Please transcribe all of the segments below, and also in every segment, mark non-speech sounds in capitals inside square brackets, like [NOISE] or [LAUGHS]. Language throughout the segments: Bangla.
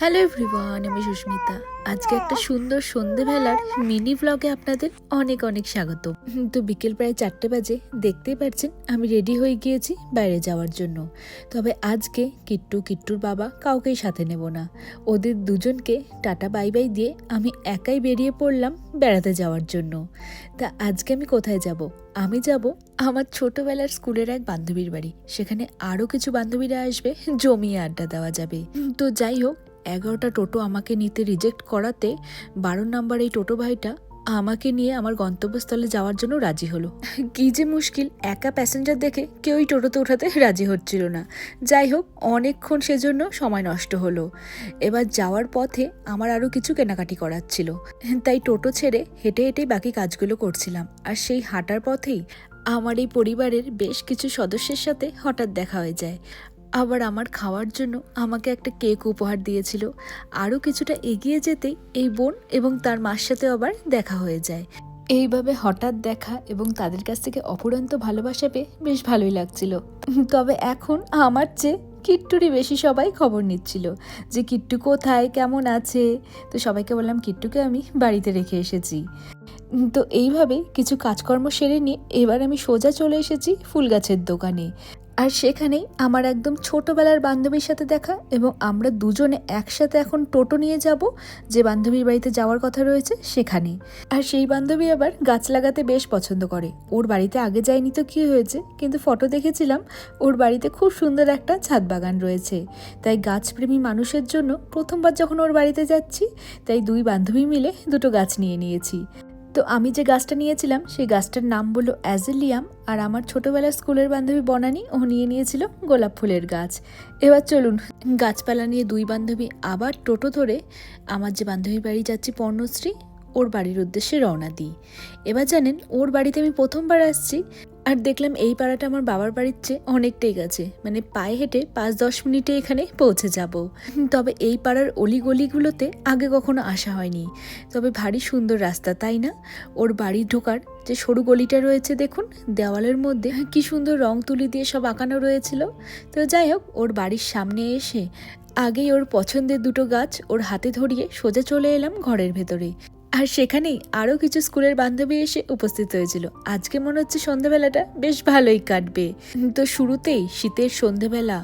হ্যালো এভরিওয়ান আমি সুস্মিতা। আজকে একটা সুন্দর সন্ধেবেলার মিনি ব্লগে আপনাদের অনেক অনেক স্বাগত। তো বিকেল প্রায় চারটে বাজে, দেখতেই পাচ্ছেন আমি রেডি হয়ে গিয়েছি বাইরে যাওয়ার জন্য। তবে আজকে কিট্টু কিট্টুর বাবা কাউকেই সাথে নেব না। ওদের দুজনকে টাটা বাই বাই দিয়ে আমি একাই বেরিয়ে পড়লাম বেড়াতে যাওয়ার জন্য। তা আজকে আমি কোথায় যাব? আমি যাব আমার ছোটবেলার স্কুলের এক বান্ধবীর বাড়ি। সেখানে আরও কিছু বান্ধবীরা আসবে, জমিয়ে আড্ডা দেওয়া যাবে। তো যাই হোক এগারোটা টোটো আমাকে নিতে রিজেক্ট করাতে বারো নাম্বার এই টোটো ভাইটা আমাকে নিয়ে আমার গন্তব্যস্থলে যাওয়ার জন্য রাজি হলো। কি যে মুশকিল, একা প্যাসেঞ্জার দেখে কেউই টোটোতে ওঠাতে রাজি হচ্ছিল না। যাই হোক, অনেকক্ষণ সেজন্য সময় নষ্ট হলো। এবার যাওয়ার পথে আমার আরও কিছু কেনাকাটি করার ছিল তাই টোটো ছেড়ে হেঁটে হেঁটে বাকি কাজগুলো করছিলাম। আর সেই হাঁটার পথেই আমার এই পরিবারের বেশ কিছু সদস্যের সাথে হঠাৎ দেখা হয়ে যায়। আবার আমার খাওয়ার জন্য আমাকে একটা কেক উপহার দিয়েছিল। আরও কিছুটা এগিয়ে যেতেই এই বোন এবং তার মার সাথে আবার দেখা হয়ে যায়। এইভাবে হঠাৎ দেখা এবং তাদের কাছ থেকে অফুরন্ত ভালোবাসা পেয়ে বেশ ভালোই লাগছিল। তবে এখন আমার চেয়ে কিট্টুরই বেশি সবাই খবর নিচ্ছিল যে কিট্টু কোথায়, কেমন আছে? তো সবাইকে বললাম, কিট্টুকে আমি বাড়িতে রেখে এসেছি। তো এইভাবে কিছু কাজকর্ম সেরে নিয়ে এবার আমি সোজা চলে এসেছি ফুল গাছের দোকানে। আর সেখানেই আমার একদম ছোটবেলার বান্ধবীর সাথে দেখা এবং আমরা দুজনে একসাথে এখন টোটো নিয়ে যাব, যে বান্ধবীর বাড়িতে যাওয়ার কথা রয়েছে সেখানে আর সেই বান্ধবী আবার গাছ লাগাতে বেশ পছন্দ করে। ওর বাড়িতে আগে যায়নি তো কী হয়েছে, কিন্তু ফটো দেখেছিলাম, ওর বাড়িতে খুব সুন্দর একটা ছাদ বাগান রয়েছে। তাই গাছপ্রেমী মানুষের জন্য প্রথমবার যখন ওর বাড়িতে যাচ্ছি, তাই দুই বান্ধবী মিলে দুটো গাছ নিয়ে নিয়েছি। তো আমি যে গাছটা নিয়েছিলাম, সেই গাছটার নাম বলল অ্যাজেলিয়াম, আর আমার ছোটোবেলার স্কুলের বান্ধবী বনানি, ও নিয়ে নিয়েছিল গোলাপ ফুলের গাছ। এবার চলুন, গাছপালা নিয়ে দুই বান্ধবী আবার টোটো ধরে আমার যে বান্ধবী বাড়ি যাচ্ছি পর্ণশ্রী, ওর বাড়ির উদ্দেশ্যে রওনা দিই। এবার জানেন, ওর বাড়িতে আমি প্রথমবার আসছি আর দেখলাম এই পাড়াটা আমার বাবার বাড়ির চেয়ে অনেকটাই গেছে মানে পায়ে হেঁটে পাঁচ দশ মিনিটে এখানে পৌঁছে যাব। তবে এই পাড়ার অলিগলিগুলোতে আগে কখনো আসা হয়নি। তবে ভারী সুন্দর রাস্তা, তাই না? ওর বাড়ি ঢোকার যে সরু গলিটা রয়েছে, দেখুন, দেওয়ালের মধ্যে কি সুন্দর রং তুলি দিয়ে সব আঁকানো রয়েছিল। তো যাই হোক, ওর বাড়ির সামনে এসে আগেই ওর পছন্দের দুটো গাছ ওর হাতে ধরিয়ে সোজা চলে এলাম ঘরের ভেতরে। আর সেখানেই আরও কিছু স্কুলের বান্ধবী এসে উপস্থিত হয়েছিল। আজকে মনে হচ্ছে সন্ধেবেলাটা বেশ ভালোই কাটবে। তো শুরুতেই শীতের সন্ধেবেলা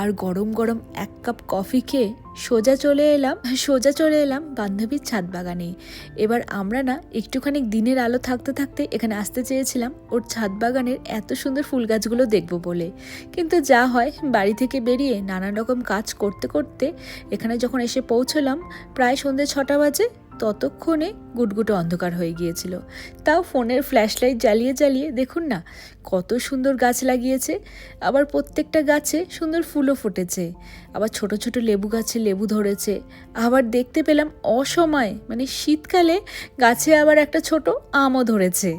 আর গরম গরম এক কাপ কফি খেয়ে সোজা চলে এলাম, সোজা চলে এলাম বান্ধবীর ছাদ বাগানে। এবার আমরা না একটুখানি দিনের আলো থাকতে থাকতে এখানে আসতে চেয়েছিলাম ওর ছাদ বাগানের এত সুন্দর ফুল গাছগুলো দেখব বলে। কিন্তু যা হয়, বাড়ি থেকে বেরিয়ে নানান রকম কাজ করতে করতে এখানে যখন এসে পৌঁছলাম, প্রায় সন্ধ্যে ছটা বাজে ততক্ষণে গুটগুটো অন্ধকার হয়ে গিয়েছিল। তাও ফোনের ফ্ল্যাশ লাইট জ্বালিয়ে জ্বালিয়ে, দেখুন না, কত সুন্দর গাছ লাগিয়েছে। আবার প্রত্যেকটা গাছে সুন্দর ফুলও ফুটেছে। আবার ছোট ছোট লেবু গাছে লেবু ধরেছে। আবার দেখতে পেলাম অসময়ে মানে শীতকালে গাছে আবার একটা ছোট আমও ধরেছে।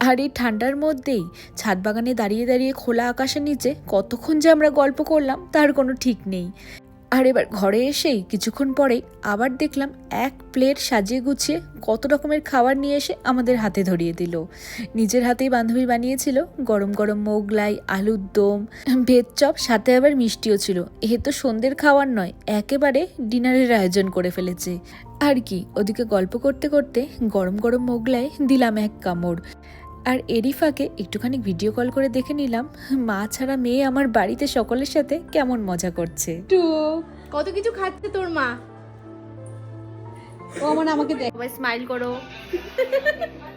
আর এই ঠান্ডার মধ্যেই ছাদ বাগানে দাঁড়িয়ে দাঁড়িয়ে খোলা আকাশের নিচে কতক্ষণ যে আমরা গল্প করলাম, তার কোনো ঠিক নেই। আর এবার ঘরে এসেই কিছুক্ষণ পরেই আবার দেখলাম এক প্লেট সাজিয়ে গুছিয়ে কত রকমের খাবার নিয়ে এসে আমাদের হাতে ধরিয়ে দিল। নিজের হাতেই বান্ধবী বানিয়েছিল গরম গরম মোগলাই, আলুর দম, ভেজ চপ, সাথে আবার মিষ্টিও ছিল। এ তো সন্ধ্যের খাওয়ার নয়, একেবারে ডিনারের আয়োজন করে ফেলেছে। আর কি, ওদিকে গল্প করতে করতে গরম গরম মোগলাই দিলাম এক কামড়। আর এরিফাকে ফাঁকে একটুখানি ভিডিও কল করে দেখে নিলাম মা ছাড়া মেয়ে আমার বাড়িতে সকলের সাথে কেমন মজা করছে। টু কত কিছু খাচ্ছে তোর মা? ও মানে আমাকে দেখ স্মাইল করো। [LAUGHS]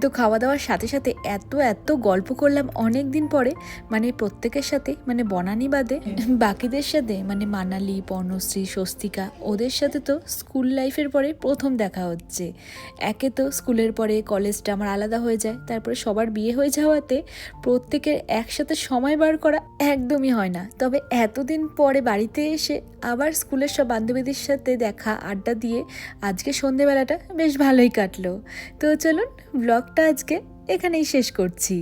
তো খাওয়া দাওয়ার সাথে সাথে এত এত গল্প করলাম অনেক দিন পরে মানে প্রত্যেকের সাথে মানে বনানি বাদে বাকিদের সাথে মানে মানালি পর্ণশ্রী স্বস্তিকা ওদের সাথে তো স্কুল লাইফের পরে প্রথম দেখা হচ্ছে। একে তো স্কুলের পরে কলেজটা আমার আলাদা হয়ে যায় তারপরে সবার বিয়ে হয়ে যাওয়াতে প্রত্যেকের একসাথে সময় বার করা একদমই হয় না। তবে এতদিন পরে বাড়িতে এসে আবার স্কুলের সব বান্ধবীদের সাথে দেখা আড্ডা দিয়ে আজকে সন্ধেবেলাটা বেশ ভালোই কাটলো। তো চলুন ব্লগটা আজকে এখানেই শেষ করছি।